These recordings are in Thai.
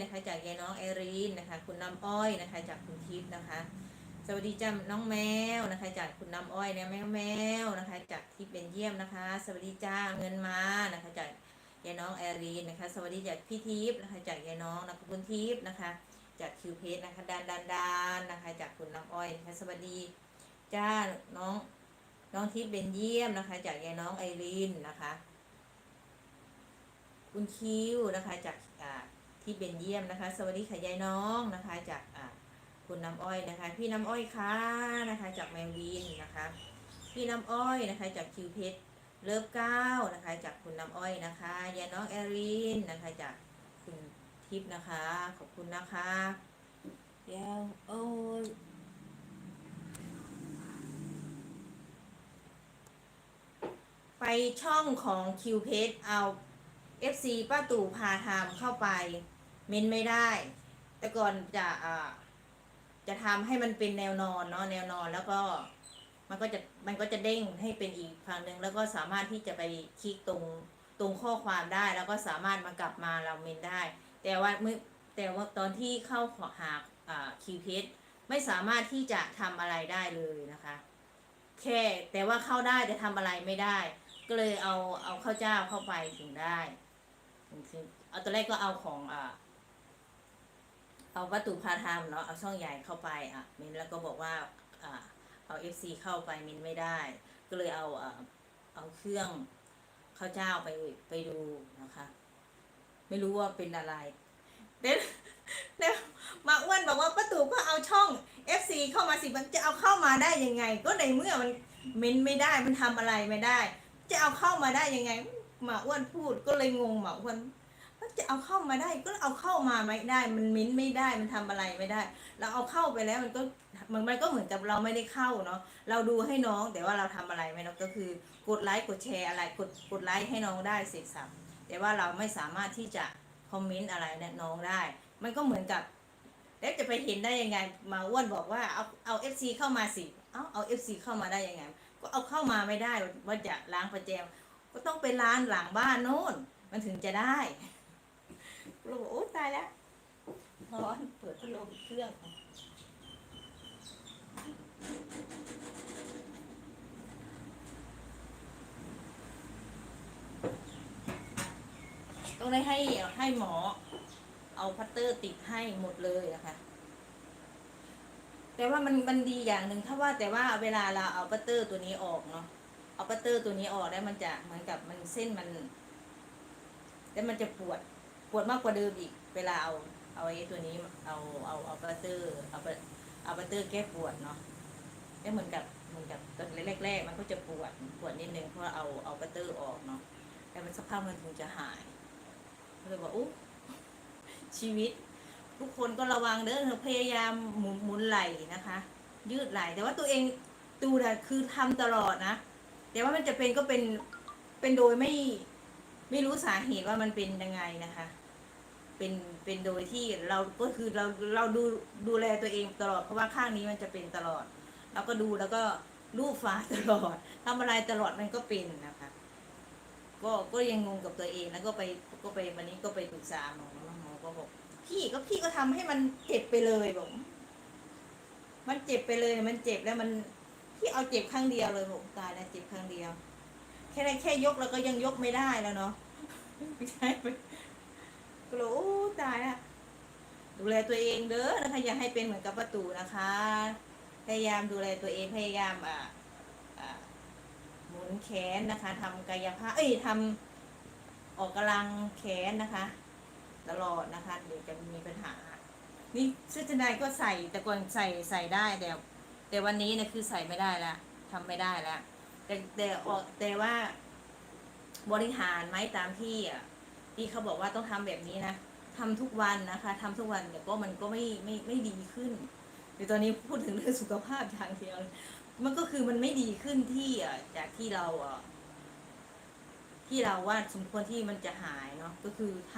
นะคะ จากยายน้องไอรีนนะคะ คุณน้ำอ้อยนะคะ จากคุณทิพย์นะคะ สวัสดีจ้าน้องแมวนะคะ จากคุณน้ำอ้อยนี่ยแมวแมวนะคะ จากทิพย์เบนเยี่ยมนะคะ สวัสดีจ้าเงินมานะคะจากยายน้องไอรีนนะคะ สวัสดีจากพี่ทิพย์นะคะ จากยายน้องนะคะคุณทิพย์นะคะ จากคิวเพจนะคะดานดานดานนะคะ จากคุณน้ำอ้อยนะคะสวัสดีจ้าน้องน้องทิพย์เบนเยี่ยมนะคะ จากยายน้องไอรีนนะคะคุณคิวนะคะจาก ที่เบนเยียมนะคะ สวัสดีค่ะยายน้องนะคะจากคุณน้ำอ้อยนะคะ พี่น้ำอ้อยค่ะนะคะ จากแมววินนะคะ พี่น้ำอ้อยนะคะ จากคิวเพชรเลิฟเก้านะคะ จากคุณน้ำอ้อยนะคะยายน้องแอรินนะคะ จากคุณทิพย์นะคะ ขอบคุณนะคะเดี๋ยวโอ้ยไปช่องของคิวเพชรเอา FC ป้าตู่พาทำเข้าไป เม้นไม่ได้ แต่ก่อนจะอ่าจะทำให้มันเป็นแนวนอนเนาะแนวนอนแล้วก็มันก็จะมันก็จะเด้งให้เป็นอีกฝั่งหนึ่งแล้วก็สามารถที่จะไปคลิกตรงตรงข้อความได้ แล้วก็สามารถมากลับมาเราเมนได้ แต่ว่าเมื่อแต่ว่าตอนที่เข้าขอหาอ่าคิวเพจไม่สามารถที่จะทำอะไรได้เลยนะคะ แค่แต่ว่าเข้าได้แต่ทำอะไรไม่ได้ ก็เลยเอาเอาข้าวเจ้าเข้าไปถึงได้เอาตอนแรกก็เอาของอ่า เอาวัตถุพาธรรมเนาะเอาช่องใหญ่เข้าไปอะมินแล้วก็บอกว่าอ่าเอาเอฟซีเข้าไปมินไม่ได้ ก็เลยเอาอ่าเอาเครื่องข้าวเจ้าไปไปดูนะคะ ไม่รู้ว่าเป็นอะไรเด็ดเด็มาอ้วนบอกว่าป้าตู่ก็เอาช่อง FC เข้ามาสิมันจะเอาเข้ามาได้ยังไง ก็ในเมื่อมันเมนไม่ได้มันทำอะไรไม่ได้ จะเอาเข้ามาได้ยังไงมาอ้วนพูดก็เลยงงมาอ้วน จะเอาเข้ามาได้ ก็เอาเข้ามาไม่ได้ มันมิ้นไม่ได้มันทำอะไรไม่ได้ เราเอาเข้าไปแล้วมันก็มันมันก็เหมือนกับเราไม่ได้เข้าเนาะเราดูให้น้องแต่ว่าเราทำอะไรไม่เนาะก็คือกดไลค์กดแชร์อะไรกดกดไลค์ให้น้องได้เสร็จสับแต่ว่าเราไม่สามารถที่จะคอมเมนต์อะไรเนี่ยน้องได้ มันก็เหมือนกับแล้วจะไปเห็นได้ยังไง มาอ้วนบอกว่าเอาเอาเอฟซีเข้ามาสิเอาเอาเอฟซีเข้ามาได้ยังไง ก็เอาเข้ามาไม่ได้ว่าจะล้างประแจมก็ต้องไปร้านหลังบ้านโน่นมันถึงจะได้ เราบอกโอ้ตายแล้วร้อนเปิดพัดลมเครื่องต้องได้ให้ให้หมอ เอาพัตเตอร์ติดให้หมดเลยนะคะ แต่ว่ามันมันดีอย่างหนึ่งถ้าว่าแต่ว่าเวลาเราเอาพัตเตอร์ตัวนี้ออกเนาะเอาปัตเตอร์ตัวนี้ออกแล้วมันจะเหมือนกับมันเส้นมันแล้วมันจะปวด ปวดมากกว่าเดิมอีก เวลาเอาเอาไอ้ตัวนี้เอาเอาเอาปัตเตอร์เอาเอาปัตเตอร์แก้ปวดเนาะแล้เหมือนกับเหมือนกับตอนแรกๆมันก็จะปวดปวดนิดนึงเพราะเอาเอาปัตเตอร์ออกเนาะแล้วมันสักพักมันคงจะหายก็เลยบอกอุ๊ชีวิต ทุกคนก็ระวังเด้อพยายามหมุนหมุนไหล่นะคะ ยืดไหล่แต่ว่าตัวเองดูนะคือทำตลอดนะแต่ว่ามันจะเป็นก็เป็นเป็นโดยไม่ ไม่รู้สาเหตุว่ามันเป็นยังไงนะคะ เป็นเป็นโดยที่เราก็คือเราเราดูดูแลตัวเองตลอดเพราะว่าข้างนี้มันจะเป็นตลอดเราก็ดูแล้วก็รูปฟ้าตลอดทำอะไรตลอดมันก็เป็นนะคะ ก็ก็ยังงงกับตัวเองแล้วก็ไปก็ไปวันนี้ก็ไปปรึกษาหมอหมอก็บอกพี่ก็พี่ก็ทำให้มันเจ็บไปเลยบอกมันเจ็บไปเลยมันเจ็บแล้วมันพี่เอาเจ็บข้างเดียวเลยผมตายแล้วเจ็บข้างเดียว แค่ได้แค่ยกแล้วก็ยังยกไม่ได้แล้วเนาะไม่ใช่ไปกลยโอ้ตายละดูแลตัวเองเด้อนะคะอย่าให้เป็นเหมือนกับประตูนะคะ พยายามดูแลตัวเองพยายามอ่าหมุนแขนนะคะทำกายภาพเอ้ยทำออกกำลังแขนนะคะ ตลอดนะคะเดี๋ยวจะมีปัญหา นี่เสื้อชั้นในก็ใส่แต่ก่อนใส่ใส่ได้แต่แต่วันนี้เนี่ยคือใส่ไม่ได้แล้วทำไม่ได้แล้ว แต่แต่ออกแต่ว่าบริหารไหมตามที่อะที่เขาบอกว่าต้องทำแบบนี้นะทำทุกวันนะคะทำทุกวันเดี๋ยวก็มันก็ไม่ไม่ไม่ดีขึ้นเดี๋ยวตอนนี้พูดถึงเรื่องสุขภาพอย่างเดียวมันก็คือมันไม่ดีขึ้นที่อะจากที่เราอะที่เราว่าสมควรที่มันจะหายเนาะก็คือท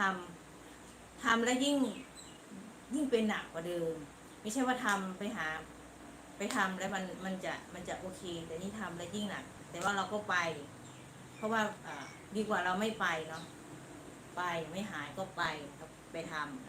ำทำแล้วยิ่งยิ่งเป็นหนักกว่าเดิม ไม่ใช่ว่าทำไปหา ไปทำแล้วมันมันจะมันจะโอเค แต่นี่ทำแล้วยิ่งหนัก แต่ว่าเราก็ไป เพราะว่าดีกว่าเราไม่ไปเนาะไปไม่หายก็ไปไปทำ